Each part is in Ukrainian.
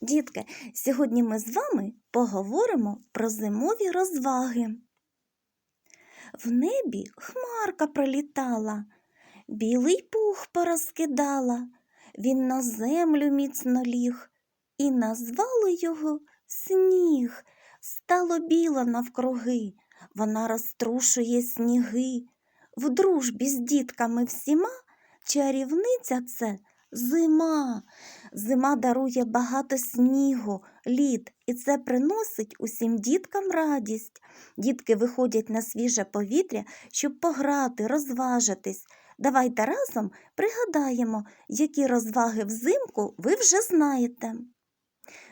Дітки, сьогодні ми з вами поговоримо про зимові розваги. В небі хмарка пролітала, білий пух порозкидала, він на землю міцно ліг, і назвали його сніг. Стало біло навкруги, вона розтрушує сніги. В дружбі з дітками всіма чарівниця це зима. Зима дарує багато снігу, лід, і це приносить усім діткам радість. Дітки виходять на свіже повітря, щоб пограти, розважитись. Давайте разом пригадаємо, які розваги взимку ви вже знаєте.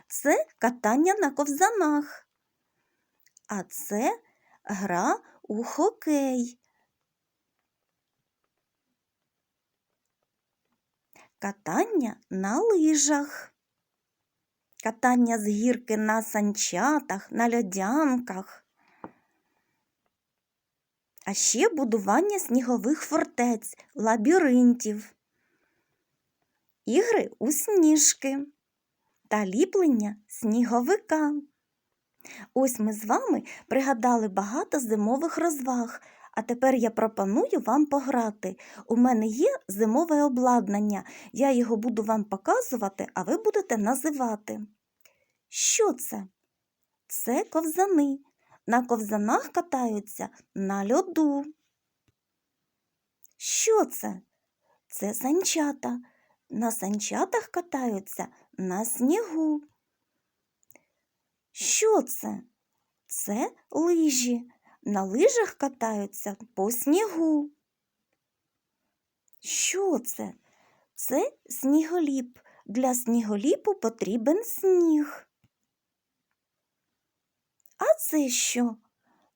Це катання на ковзанах, а це гра у хокей. Катання на лижах, катання з гірки на санчатах, на льодянках, а ще будування снігових фортець, лабіринтів, ігри у сніжки та ліплення сніговика. Ось ми з вами пригадали багато зимових розваг. А тепер я пропоную вам пограти. У мене є зимове обладнання. Я його буду вам показувати, а ви будете називати. Що це? Це ковзани. На ковзанах катаються на льоду. Що це? Це санчата. На санчатах катаються на снігу. Що це? Це лижі. На лижах катаються по снігу. Що це? Це сніголіп. Для сніголіпу потрібен сніг. А це що?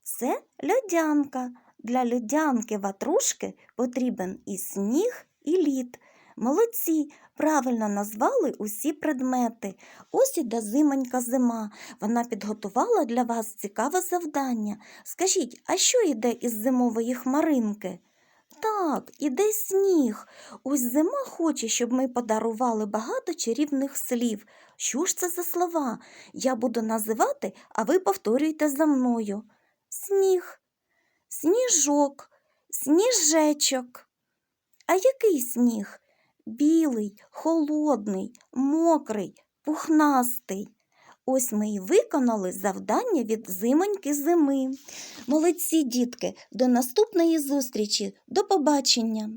Це льодянка. Для льодянки ватрушки потрібен і сніг, і лід. Молодці, правильно назвали усі предмети. Ось іде зимонька зима. Вона підготувала для вас цікаве завдання. Скажіть, а що йде із зимової хмаринки? Так, іде сніг. Ось зима хоче, щоб ми подарували багато чарівних слів. Що ж це за слова? Я буду називати, а ви повторюйте за мною. Сніг, сніжок, сніжечок. А який сніг? Білий, холодний, мокрий, пухнастий. Ось ми і виконали завдання від зимоньки зими. Молодці, дітки, до наступної зустрічі, до побачення!